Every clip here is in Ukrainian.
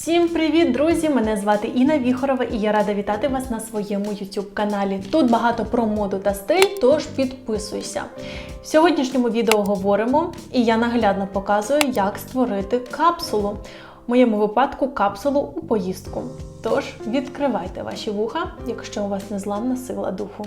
Всім привіт, друзі! Мене звати Інна Віхорова і я рада вітати вас на своєму YouTube каналі. Тут багато про моду та стиль, тож підписуйся. В сьогоднішньому відео говоримо, і я наглядно показую, як створити капсулу. В моєму випадку капсулу у поїздку. Тож відкривайте ваші вуха, якщо у вас незламна сила духу.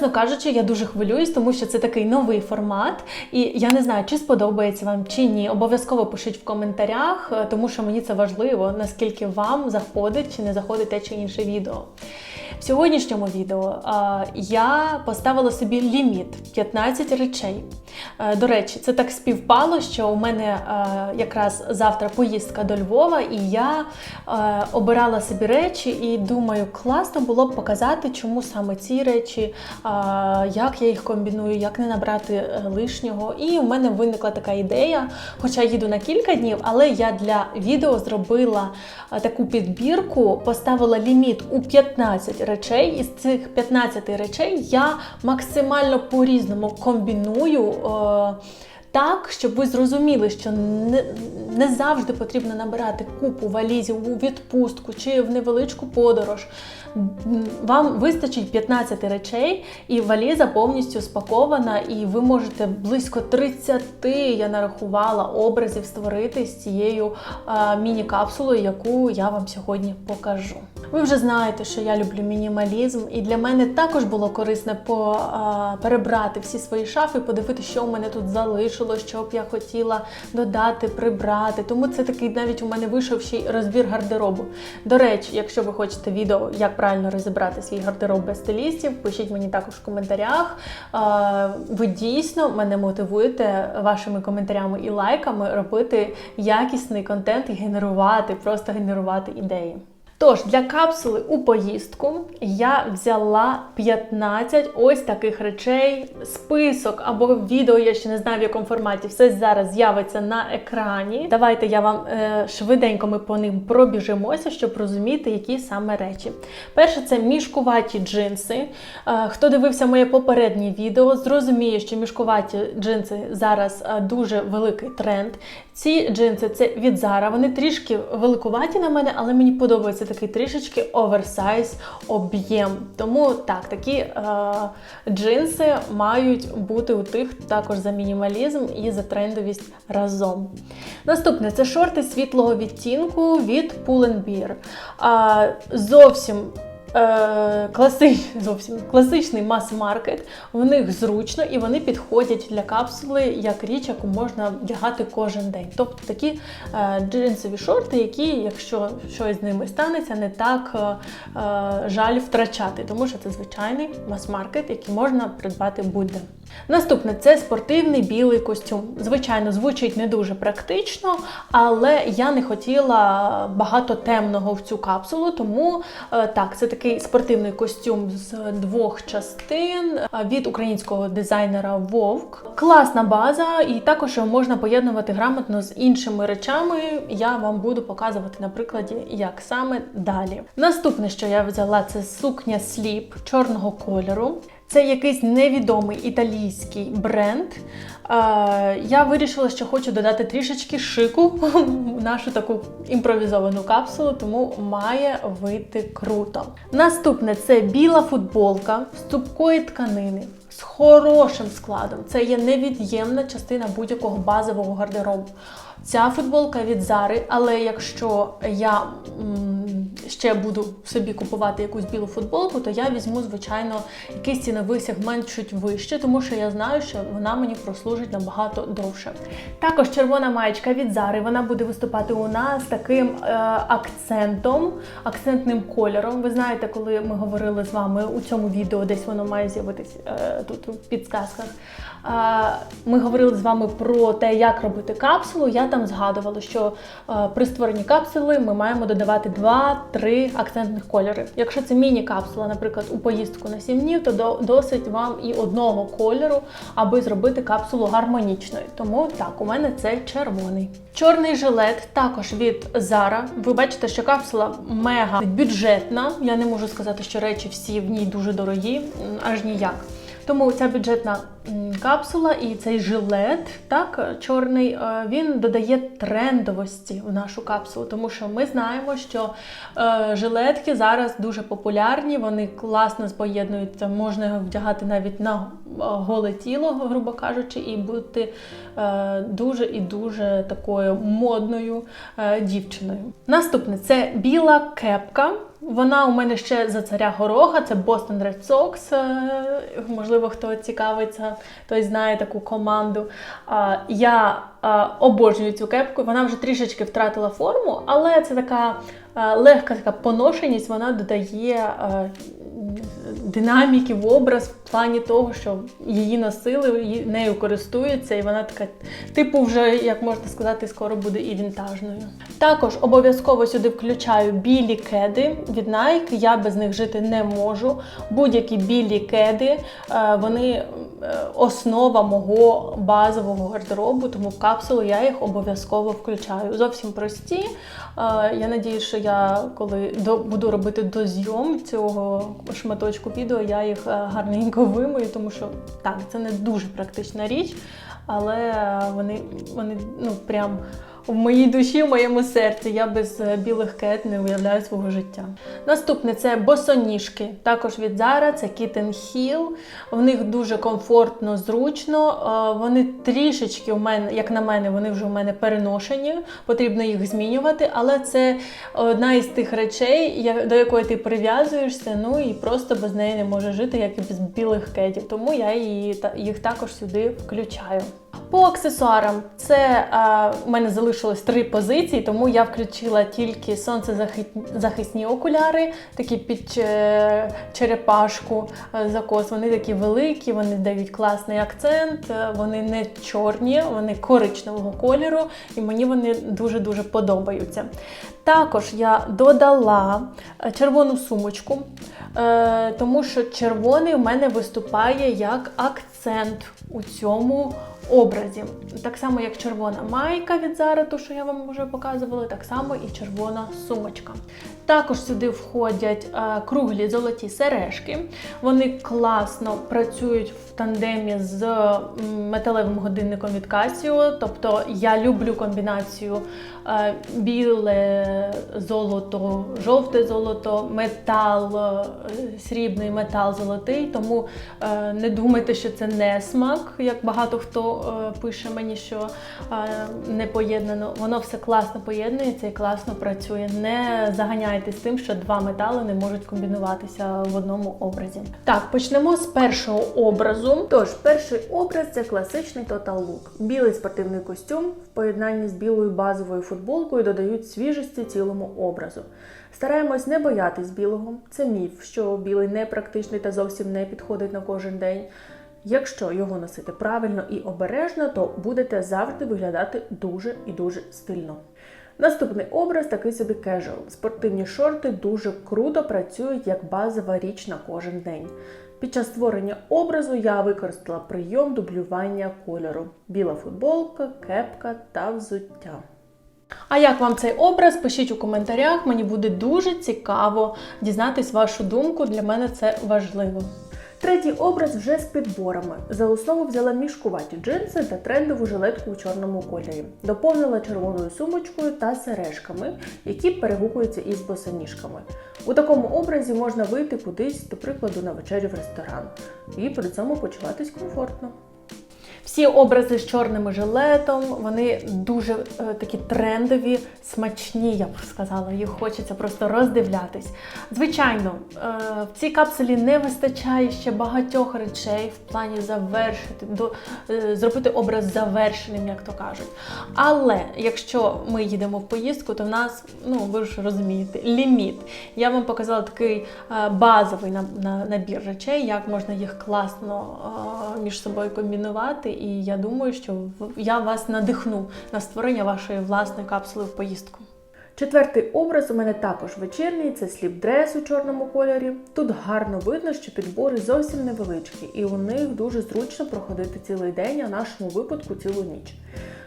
Чесно кажучи, я дуже хвилююсь, тому що це такий новий формат, і я не знаю, чи сподобається вам чи ні. Обов'язково пишіть в коментарях, е, тому що мені це важливо, наскільки вам заходить чи не заходить те чи інше відео. В сьогоднішньому відео я поставила собі ліміт 15 речей. Е, До речі, це так співпало, що у мене е, якраз завтра поїздка до Львова, і я е, обирала собі речі і думаю, класно було б показати, чому саме ці речі, як я їх комбіную, як не набрати лишнього. І у мене виникла така ідея, хоча їду на кілька днів, але я для відео зробила таку підбірку, поставила ліміт у 15 речей. Із цих 15 речей я максимально по-різному комбіную. е, так, щоб ви зрозуміли, що не, не завжди потрібно набирати купу валізів у відпустку чи в невеличку подорож. Вам вистачить 15 речей, і валіза повністю спакована, і ви можете близько 30, я нарахувала, образів створити з цією а, міні-капсулою, яку я вам сьогодні покажу. Ви вже знаєте, що я люблю мінімалізм, і для мене також було корисне по, а, перебрати всі свої шафи, подивитися, що у мене тут залишилось, що б я хотіла додати, прибрати. Тому це такий навіть у мене вийшов ще й розбір гардеробу. До речі, якщо ви хочете відео, як правильно розібрати свій гардероб без стилістів, пишіть мені також в коментарях. А, Ви дійсно мене мотивуєте вашими коментарями і лайками робити якісний контент і генерувати, просто генерувати ідеї. Тож для капсули у поїздку я взяла 15 ось таких речей. Список або відео, я ще не знаю в якому форматі, все зараз з'явиться на екрані. Давайте я вам е, швиденько ми по ним пробіжимося, щоб розуміти, які саме речі. Перше, це мішкуваті джинси. Е, хто дивився моє попереднє відео, зрозуміє, що мішкуваті джинси зараз е, дуже великий тренд. Ці джинси це від Zara, Вони трішки великуваті на мене, але мені подобається такий трішечки оверсайз об'єм. Тому так, такі е, джинси мають бути у тих також за мінімалізм і за трендовість разом. Наступне це шорти світлого відтінку від Pull&Bear. Е, зовсім класич, зовсім класичний мас-маркет. В них зручно і вони підходять для капсули як річ, яку можна вдягати кожен день. Тобто такі е, джинсові шорти, які, якщо щось з ними станеться, не так е, е, жаль втрачати, тому що це звичайний мас-маркет, який можна придбати будь-де. Наступне це спортивний білий костюм. Звичайно, звучить не дуже практично, але я не хотіла багато темного в цю капсулу, тому е, так, це такий спортивний костюм з двох частин е, від українського дизайнера Вовк. Класна база, і також його можна поєднувати грамотно з іншими речами. Я вам буду показувати на прикладі, як саме далі. Наступне, що я взяла, це сукня сліп чорного кольору. Це якийсь невідомий італійський бренд. Е, я вирішила, що хочу додати трішечки шику в нашу таку імпровізовану капсулу, тому має вийти круто. Наступне це біла футболка з цупкої тканини. З хорошим складом. Це є невід'ємна частина будь-якого базового гардеробу. Ця футболка від Зари, але якщо я ще буду собі купувати якусь білу футболку, то я візьму, звичайно, якийсь ціновий сегмент чуть вище, тому що я знаю, що вона мені прослужить набагато довше. Також червона маєчка від Зари, вона буде виступати у нас таким е, акцентом, акцентним кольором. Ви знаєте, коли ми говорили з вами у цьому відео, десь воно має з'явитись е, тут у підсказках. Е, ми говорили з вами про те, як робити капсулу. Я там згадувала, що е, при створенні капсули ми маємо додавати 2-3 акцентних кольори. Якщо це міні-капсула, наприклад, у поїздку на 7 днів, то до- досить вам і одного кольору, аби зробити капсулу гармонічною. Тому так, у мене це червоний. Чорний жилет також від Zara. Ви бачите, що капсула мега бюджетна. Я не можу сказати, що речі всі в ній дуже дорогі, аж ніяк. Тому ця бюджетна капсула і цей жилет, так, чорний, е, він додає трендовості в нашу капсулу, тому що ми знаємо, що е, жилетки зараз дуже популярні, вони класно поєднуються, можна його вдягати навіть на е, голе тіло, грубо кажучи, і бути дуже і дуже такою модною дівчиною. Наступне це біла кепка. Вона у мене ще за царя гороха, це Boston Red Sox. Можливо, хто цікавиться, той знає таку команду. Я обожнюю цю кепку. Вона вже трішечки втратила форму, але це така легка така поношеність, вона додає динаміки в образ в плані того, що її носили, нею користуються, і вона така, типу, вже, як можна сказати, скоро буде і вінтажною. Також обов'язково сюди включаю білі кеди від Nike. Я без них жити не можу. Будь-які білі кеди, е, вони е, основа мого базового гардеробу, тому в капсулу я їх обов'язково включаю. Зовсім прості. Е, Я надію, що я коли буду робити дозйом цього шматочку відео, я їх е, гарненько вимою, тому що так, це не дуже практична річ, але вони, вони ну прям. В моїй душі, в моєму серці я без е, білих кет не уявляю свого життя. Наступне це босоніжки. Також від Zara, це Kitten Heel. В них дуже комфортно, зручно. Е, Вони трішечки у мене, як на мене, вони вже у мене переношені. Потрібно їх змінювати, але це одна із тих речей, до якої ти прив'язуєшся, ну і просто без неї не можеш жити, як і без білих кетів. Тому я її їх також сюди включаю. По аксесуарам це е, у мене залишилось три позиції, тому я включила тільки сонцезахисні окуляри, такі під е, черепашку е, закос. Вони такі великі, вони дають класний акцент, вони не чорні, вони коричневого кольору, і мені вони дуже-дуже подобаються. Також я додала червону сумочку, тому що червоний у мене виступає як акцент у цьому образі. Так само, як червона майка від Zara, ту, що я вам вже показувала, так само і червона сумочка. Також сюди входять е, круглі золоті сережки. Вони класно працюють в тандемі з металевим годинником від Casio. Тобто я люблю комбінацію е, біле золото, жовте золото, метал, е, срібний метал золотий. Тому не думайте, що це не смак, як багато хто пише мені, що е, не поєднано. Воно все класно поєднується і класно працює. Не заганяйтесь тим, що два метали не можуть комбінуватися в одному образі. Так, почнемо з першого образу. Тож, перший образ це класичний Total Look. Білий спортивний костюм в поєднанні з білою базовою футболкою додають свіжості цілому образу. Стараємось не боятись білого. Це міф, що білий непрактичний та зовсім не підходить на кожен день. Якщо його носити правильно і обережно, то будете завжди виглядати дуже і дуже стильно. Наступний образ такий собі casual. Спортивні шорти дуже круто працюють як базова річ на кожен день. Під час створення образу я використала прийом дублювання кольору: біла футболка, кепка та взуття. А як вам цей образ? Пишіть у коментарях, мені буде дуже цікаво дізнатись вашу думку. Для мене це важливо. Третій образ вже з підборами. За основу взяла мішкуваті джинси та трендову жилетку у чорному кольорі. Доповнила червоною сумочкою та сережками, які перегукуються із босоніжками. У такому образі можна вийти кудись, до прикладу, на вечерю в ресторан, і при цьому почуватись комфортно. Всі образи з чорним жилетом, вони дуже е, такі трендові, смачні, я б сказала. Їх хочеться просто роздивлятись. Звичайно, е, в цій капсулі не вистачає ще багатьох речей в плані завершити, до, е, зробити образ завершеним, як то кажуть. Але якщо ми їдемо в поїздку, то в нас, ну ви ж розумієте, ліміт. Я вам показала такий е, базовий на- на- набір речей, як можна їх класно е, між собою комбінувати. І я думаю, що я вас надихну на створення вашої власної капсули в поїздку. Четвертий образ у мене також вечірній, це сліп-дрес у чорному кольорі. Тут гарно видно, що підбори зовсім невеличкі, і у них дуже зручно проходити цілий день, а в нашому випадку цілу ніч.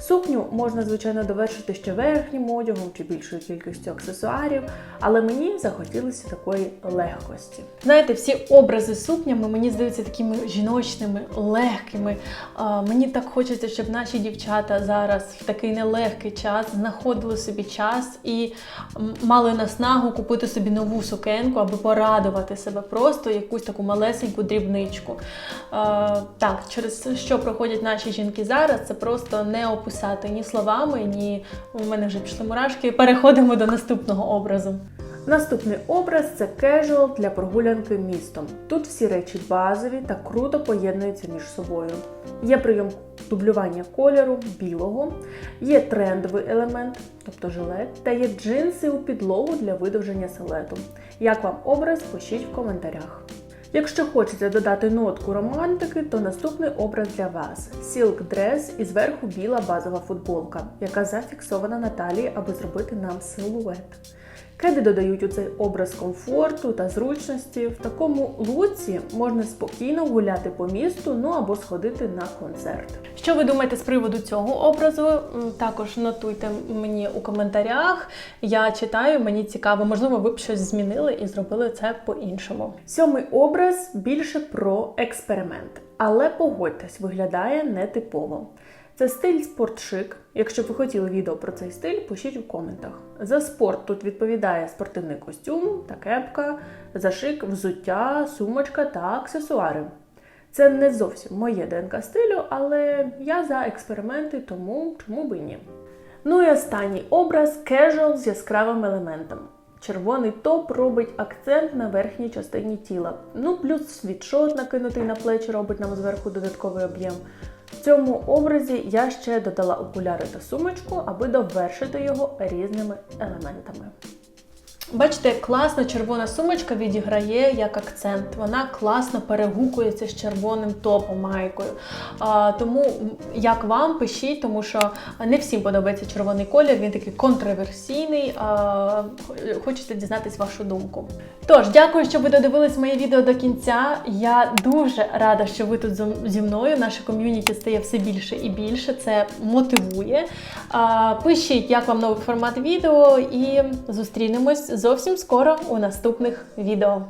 Сукню можна, звичайно, довершити ще верхнім одягом чи більшою кількістю аксесуарів, але мені захотілося такої легкості. Знаєте, всі образи сукнями мені здаються такими жіночними, легкими. Мені так хочеться, щоб наші дівчата зараз в такий нелегкий час знаходили собі час і мали наснагу купити собі нову сукенку, аби порадувати себе просто якусь таку малесеньку дрібничку. Так, через що проходять наші жінки зараз, це просто не описати ні словами, ні у мене вже пішли мурашки. Переходимо до наступного образу. Наступний образ це кежуал для прогулянки містом. Тут всі речі базові та круто поєднуються між собою. Є прийом дублювання кольору білого, є трендовий елемент, тобто жилет, та є джинси у підлогу для видовження силуету. Як вам образ, пишіть в коментарях. Якщо хочете додати нотку романтики, то наступний образ для вас: Silk Dress і зверху біла базова футболка, яка зафіксована на талії, аби зробити нам силует. Кеди додають у цей образ комфорту та зручності. В такому луці можна спокійно гуляти по місту, ну або сходити на концерт. Що ви думаєте з приводу цього образу? Також нотуйте мені у коментарях. Я читаю, мені цікаво. Можливо, ви б щось змінили і зробили це по-іншому. Сьомий образ більше про експеримент, але погодьтесь, виглядає нетипово. Це стиль спортшик. Якщо б ви хотіли відео про цей стиль, пишіть у коментах. За спорт тут відповідає спортивний костюм та кепка, за шик, взуття, сумочка та аксесуари. Це не зовсім моє ДНК стилю, але я за експерименти, тому чому би ні. Ну і останній образ casual з яскравим елементом. Червоний топ робить акцент на верхній частині тіла. Ну, плюс світшот накинутий на плечі робить нам зверху додатковий об'єм. В цьому образі я ще додала окуляри та сумочку, аби довершити його різними елементами. Бачите, класно червона сумочка відіграє як акцент. Вона класно перегукується з червоним топом майкою. А, тому як вам пишіть, тому що не всім подобається червоний колір, він такий контроверсійний. А, хочете дізнатись вашу думку. Тож, дякую, що ви додивились моє відео до кінця. Я дуже рада, що ви тут зі мною. Наше ком'юніті стає все більше і більше. Це мотивує. А, пишіть, як вам новий формат відео, і зустрінемось зовсім скоро у наступних відео.